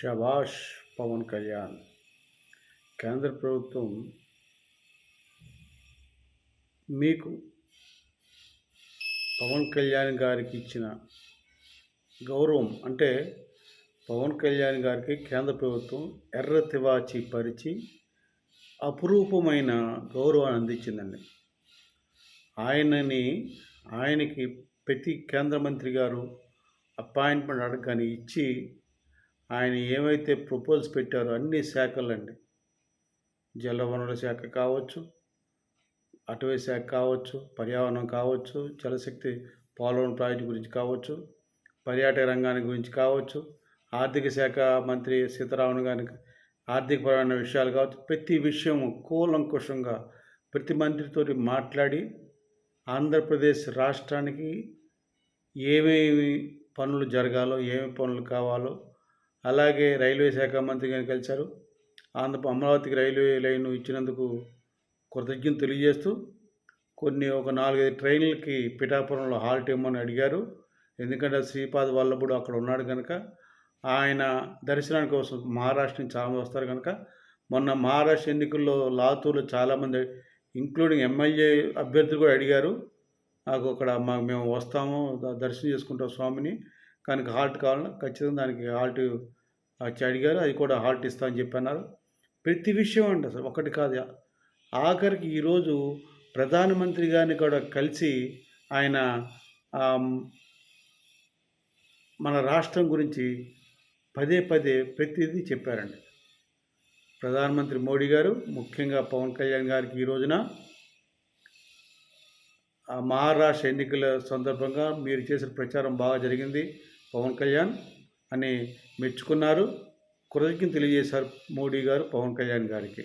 షబాష్ పవన్ కళ్యాణ్. కేంద్ర ప్రభుత్వం మీకు పవన్ కళ్యాణ్ గారికి ఇచ్చిన గౌరవం అంటే పవన్ కళ్యాణ్ గారికి కేంద్ర ప్రభుత్వం ఎర్ర తివాచి పరిచి అపురూపమైన గౌరవాన్ని అందించిందండి. ఆయనని ఆయనకి ప్రతి కేంద్ర మంత్రి గారు అపాయింట్మెంట్ అడగని ఇచ్చి ఆయన ఏమైతే ప్రపోజల్స్ పెట్టారో అన్ని శాఖలండి. జలవనరుల శాఖ కావచ్చు అటవీ శాఖ కావచ్చు పర్యావరణం కావచ్చు జలశక్తి పోలవరం ప్రాజెక్టు గురించి కావచ్చు పర్యాటక రంగాన్ని గురించి కావచ్చు ఆర్థిక శాఖ మంత్రి సీతారామన్ గారికి ఆర్థికపరమైన విషయాలు కావచ్చు ప్రతి విషయం కూలంకుషంగా ప్రతి మంత్రితో మాట్లాడి ఆంధ్రప్రదేశ్ రాష్ట్రానికి ఏమేమి పనులు జరగాలో ఏమేమి పనులు కావాలో అలాగే రైల్వే శాఖ మంత్రి గారిని కలిశారు. ఆంధ్ర అమరావతికి రైల్వే లైన్ ఇచ్చినందుకు కృతజ్ఞత తెలియజేస్తూ కొన్ని ఒక నాలుగైదు ట్రైన్లకి పిఠాపురంలో హాల్ట్ ఇవ్వమని అడిగారు. ఎందుకంటే శ్రీపాద వల్లభుడు అక్కడ ఉన్నాడు కనుక ఆయన దర్శనానికి కోసం మహారాష్ట్ర నుంచి చాలా వస్తారు కనుక మొన్న మహారాష్ట్ర ఎన్నికల్లో లాతూర్లో చాలామంది ఇంక్లూడింగ్ ఎమ్మెల్యే అభ్యర్థులు కూడా అడిగారు. నాకు అక్కడ మా మేము వస్తాము దర్శనం చేసుకుంటాం స్వామిని. కానీ హాల్ట్ కావాలని ఖచ్చితంగా దానికి హాల్ట్ వచ్చి అడిగారు అది కూడా హాల్ట్ ఇస్తామని చెప్పన్నారు ప్రతి విషయం అండి అసలు ఒకటి కాదు. ఆఖరికి ఈరోజు ప్రధానమంత్రి గారిని కూడా కలిసి ఆయన మన రాష్ట్రం గురించి పదే పదే ప్రతిదీ చెప్పారండి. ప్రధానమంత్రి మోడీ గారు ముఖ్యంగా పవన్ కళ్యాణ్ గారికి ఈ రోజున మహారాష్ట్ర ఎన్నికల సందర్భంగా మీరు చేసిన ప్రచారం బాగా జరిగింది. పవన్ కళ్యాణ్ అని మెచ్చుకున్నారు. కృతజ్ఞత తెలియజేశారు మోడీ గారు పవన్ కళ్యాణ్ గారికి.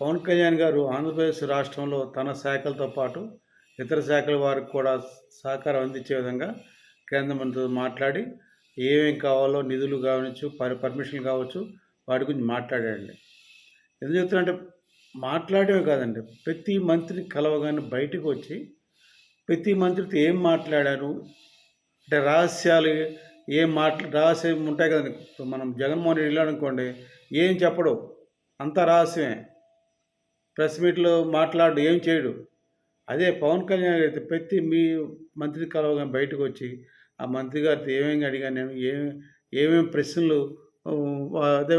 పవన్ కళ్యాణ్ గారు ఆంధ్రప్రదేశ్ రాష్ట్రంలో తన శాఖలతో పాటు ఇతర శాఖల వారికి కూడా సహకారం అందించే విధంగా కేంద్ర మంత్రితో మాట్లాడి ఏమేమి కావాలో నిధులు కావచ్చు పర్ పర్మిషన్ కావచ్చు వాటి గురించి మాట్లాడండి ఎందుకు చెప్తున్నంటే మాట్లాడమే కాదండి. ప్రతి మంత్రిని కలవగానే బయటకు వచ్చి ప్రతి మంత్రితో ఏం మాట్లాడారు? అంటే రహస్యాలు ఏం మాట్లా రహస్యం ఉంటాయి కదండి ఇప్పుడు మనం జగన్మోహన్ రెడ్డి వెళ్ళాడు అనుకోండి ఏం చెప్పడు? అంత రహస్యమే. ప్రెస్ మీట్లో మాట్లాడు ఏం చేయడు? అదే పవన్ కళ్యాణ్ అయితే ప్రతి మీ మంత్రి కలవగానే బయటకు వచ్చి ఆ మంత్రి గారితో ఏమేమి అడిగాను నేను? ఏమేమి ఏమేమి ప్రశ్నలు అదే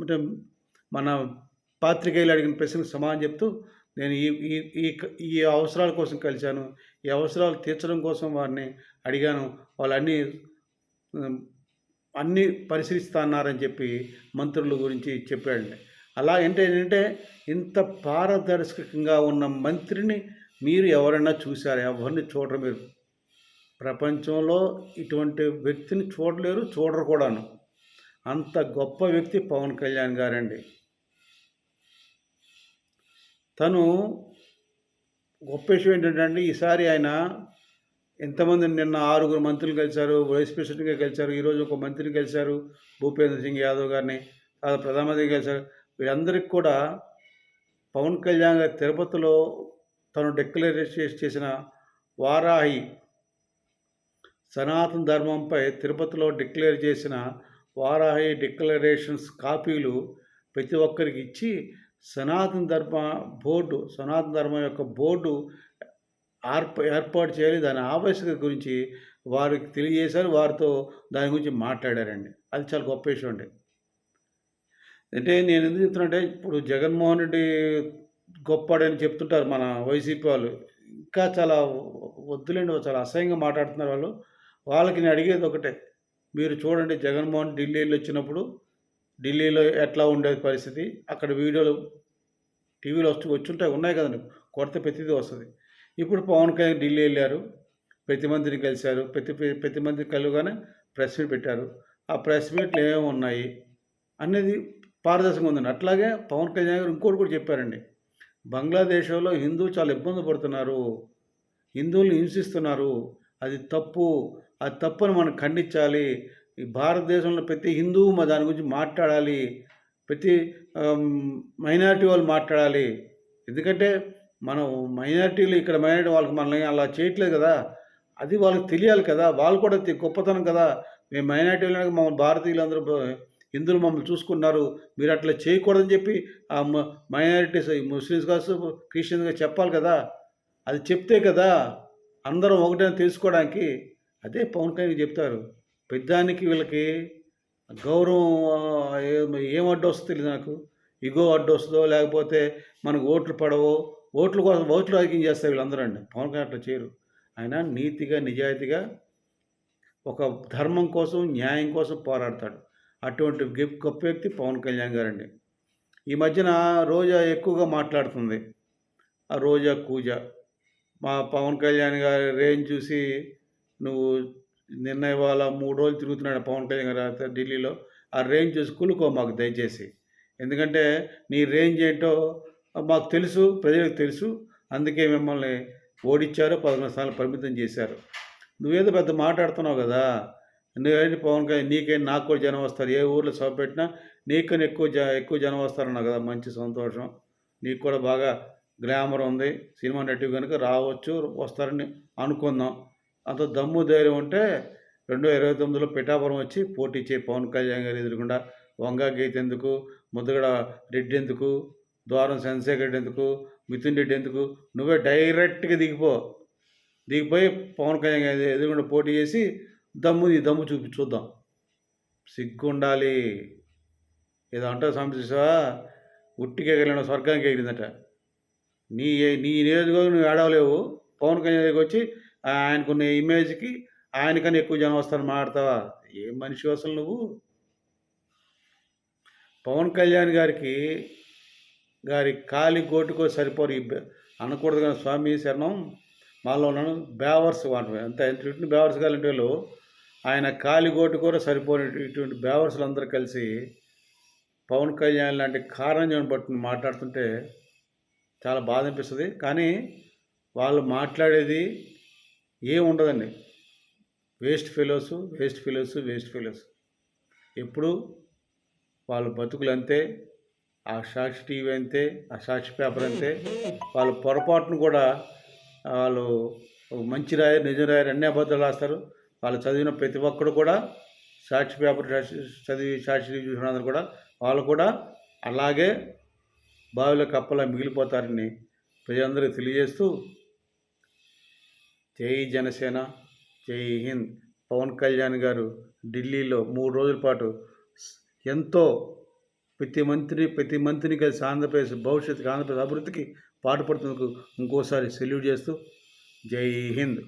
అంటే మన పాత్రికేయులు అడిగిన ప్రశ్నలకు సమాధానం చెప్తూ నేను ఈ ఈ ఈ అవసరాల కోసం కలిశాను ఈ అవసరాలు తీర్చడం కోసం వారిని అడిగాను వాళ్ళు అన్నీ అన్నీ పరిశీలిస్తున్నారని చెప్పి మంత్రుల గురించి చెప్పాడండి అలా అంటే ఏంటంటే ఇంత పారదర్శకంగా ఉన్న మంత్రిని మీరు ఎవరైనా చూశారు? ఎవరిని చూడరు మీరు. ప్రపంచంలో ఇటువంటి వ్యక్తిని చూడలేరు చూడరు కూడాను. అంత గొప్ప వ్యక్తి పవన్ కళ్యాణ్ గారండి. తను గొప్ప విషయం ఏంటంటే ఈసారి ఆయన ఎంతమంది నిన్న ఆరుగురు మంత్రులు కలిశారు వైస్ ప్రెసిడెంట్గా కలిశారు ఈరోజు ఒక మంత్రిని కలిశారు భూపేంద్ర సింగ్ యాదవ్ గారిని తర్వాత ప్రధానమంత్రి కలిశారు వీరందరికీ కూడా పవన్ కళ్యాణ్ గారి తిరుపతిలో తను డిక్లరేషన్ చేసిన వారాహి సనాతన ధర్మంపై తిరుపతిలో డిక్లేర్ చేసిన వారాహి డిక్లరేషన్స్ కాపీలు ప్రతి ఒక్కరికి ఇచ్చి సనాతన ధర్మ బోర్డు సనాతన ధర్మం యొక్క బోర్డు ఏర్ప ఏర్పాటు చేయాలి. దాని ఆవశ్యకత గురించి వారికి తెలియజేశారు. వారితో దాని గురించి మాట్లాడారండి. అది చాలా గొప్ప విషయం అండి. అంటే నేను ఎందుకు చెప్తున్నంటే ఇప్పుడు జగన్మోహన్ రెడ్డి గొప్పడని చెప్తుంటారు మన వైసీపీ వాళ్ళు. ఇంకా చాలా వద్దులేండి చాలా అసహ్యంగా మాట్లాడుతున్నారు వాళ్ళు. వాళ్ళకి నేను అడిగేది ఒకటే. మీరు చూడండి జగన్మోహన్ ఢిల్లీ వెళ్ళి వచ్చినప్పుడు ఢిల్లీలో ఎట్లా ఉండేది పరిస్థితి? అక్కడ వీడియోలు టీవీలో వచ్చి వచ్చుంటాయి ఉన్నాయి కదండి. కొరత ప్రతిదీ వస్తుంది. ఇప్పుడు పవన్ కళ్యాణ్ ఢిల్లీ వెళ్ళారు. ప్రతి మంత్రిని కలిశారు. ప్రతి ప్రతి మందిని కలుగానే ప్రెస్ మీట్ పెట్టారు. ఆ ప్రెస్ మీట్లు ఏమేమి ఉన్నాయి అనేది పారదర్శకంగా ఉందండి. అట్లాగే పవన్ కళ్యాణ్ గారు ఇంకోటి కూడా చెప్పారండి. బంగ్లాదేశ్లో హిందువులు చాలా ఇబ్బంది పడుతున్నారు. హిందువులు హింసిస్తున్నారు. అది తప్పు. అది తప్పుని మనం ఖండించాలి. ఈ భారతదేశంలో ప్రతి హిందువు మా దాని గురించి మాట్లాడాలి. ప్రతి మైనారిటీ వాళ్ళు మాట్లాడాలి. ఎందుకంటే మనం మైనారిటీలు ఇక్కడ మైనారిటీ వాళ్ళకి మనల్ని అలా చేయట్లేదు కదా. అది వాళ్ళకి తెలియాలి కదా. వాళ్ళు కూడా గొప్పతనం కదా. మేము మైనార్టీ మమ్మల్ని భారతీయులు అందరూ హిందువులు మమ్మల్ని చూసుకున్నారు మీరు అట్లా చేయకూడదని చెప్పి ఆ మైనారిటీస్ ముస్లిమ్స్ కావచ్చు క్రిస్టియన్స్ కావచ్చు చెప్పాలి కదా. అది చెప్తే కదా అందరం ఒకటే తెలుసుకోవడానికి. అదే పవన్ కళ్యాణ్ చెప్తారు. పెద్దానికి వీళ్ళకి గౌరవం ఏం అడ్డు వస్తుంది తెలియదు నాకు. ఇగో అడ్డు వస్తుందో లేకపోతే మనకు ఓట్లు పడవో ఓట్ల కోసం ఓట్లు రాజకీయం చేస్తారు వీళ్ళందరూ అండి. పవన్ కళ్యాణ్ అట్లా చేయరు. ఆయన నీతిగా నిజాయితీగా ఒక ధర్మం కోసం న్యాయం కోసం పోరాడతాడు. అటువంటి గొప్ప గొప్ప వ్యక్తి పవన్ కళ్యాణ్ గారండి. ఈ మధ్యన రోజా ఎక్కువగా మాట్లాడుతుంది. ఆ రోజా కూజ. మా పవన్ కళ్యాణ్ గారి రేంజ్ చూసి నువ్వు నిన్న ఇవాళ మూడు రోజులు తిరుగుతున్నాడు పవన్ కళ్యాణ్ గారు ఢిల్లీలో. ఆ రేంజ్ చూసుకులుకో మాకు దయచేసి. ఎందుకంటే నీ రేంజ్ ఏంటో మాకు తెలుసు ప్రజలకు తెలుసు. అందుకే మిమ్మల్ని ఓడించారు పదకొండు స్థానాలు పరిమితం చేశారు. నువ్వేదో పెద్ద మాట్లాడుతున్నావు కదా. నువ్వేంటి పవన్ కళ్యాణ్ నీకే నాకు కూడా జనం వస్తారు. ఏ ఊర్లో సభ పెట్టినా నీకని ఎక్కువ జ ఎక్కువ జనం వస్తారన్నావు కదా మంచి సంతోషం. నీకు కూడా బాగా గ్లామర్ ఉంది. సినిమా నటి కనుక రావచ్చు వస్తారని అనుకుందాం. అంత దమ్ము ధైర్యం ఉంటే రెండు వేల ఇరవై తొమ్మిదిలో పిఠాపురం వచ్చి పోటీ చేయి పవన్ కళ్యాణ్ గారు ఎదురుకుండా. వంగా గీత ఎందుకు? ముద్దగడ రెడ్డి ఎందుకు? ద్వారం చంద్రశేఖర్ రెడ్డి ఎందుకు? మిథున్ రెడ్డి ఎందుకు? నువ్వే డైరెక్ట్గా దిగిపో. దిగిపోయి పవన్ కళ్యాణ్ గారి ఎదురుకుండా పోటీ చేసి దమ్ము ఈ దమ్ము చూపి చూద్దాం. సిగ్గు ఉండాలి ఏదో అంటారు సంతోషా ఉట్టికి ఎగలిన స్వర్గానికి ఎగిరిందట. నీ నీ నియోజకవర్గం నువ్వు ఆడవలేవు పవన్ కళ్యాణ్ దగ్గరికి వచ్చి ఆయనకున్న ఇమేజ్కి ఆయనకన్నా ఎక్కువ జనం వస్తారని మాట్లాడతావా? ఏం మనిషి అసలు నువ్వు? పవన్ కళ్యాణ్ గారికి గారి కాలి గోటుకో సరిపోరు అనకూడదు కానీ స్వామి శరణం. మాలో ఉన్నాను బేవర్స్ వాటి అంత ఇటువంటి బేవర్స్ కాలంటే వాళ్ళు ఆయన కాలి గోటు కూడా సరిపోని ఇటువంటి బేవర్స్లు అందరూ కలిసి పవన్ కళ్యాణ్ లాంటి కారణం పట్టుకుని మాట్లాడుతుంటే చాలా బాధ అనిపిస్తుంది. కానీ వాళ్ళు మాట్లాడేది ఏం ఉండదండి waste fellows waste fellows waste fellows. ఎప్పుడు వాళ్ళ బతుకులు అంతే ఆ సాక్షి టీవీ అంతే ఆ సాక్షి పేపర్ అంతే వాళ్ళ పొరపాటును కూడా వాళ్ళు మంచి రాయ నిజం రాయరు అన్ని అబద్ధాలు రాస్తారు. వాళ్ళు చదివిన ప్రతి ఒక్కరు కూడా సాక్షి పేపర్ చదివి సాక్షి టీవీ చూసిన అందరూ కూడా వాళ్ళు కూడా అలాగే బావిలో కప్పలా మిగిలిపోతారని ప్రజలందరికీ తెలియజేస్తూ జై జనసేన జై హింద్. పవన్ కళ్యాణ్ గారు ఢిల్లీలో మూడు రోజుల పాటు ఎంతో ప్రతి మంత్రి ప్రతి మంత్రిని కలిసి ఆంధ్రప్రదేశ్ భవిష్యత్తుకి ఆంధ్రప్రదేశ్ అభివృద్ధికి పాటుపడుతున్నందుకు ఇంకోసారి సెల్యూట్ చేస్తూ జై హింద్.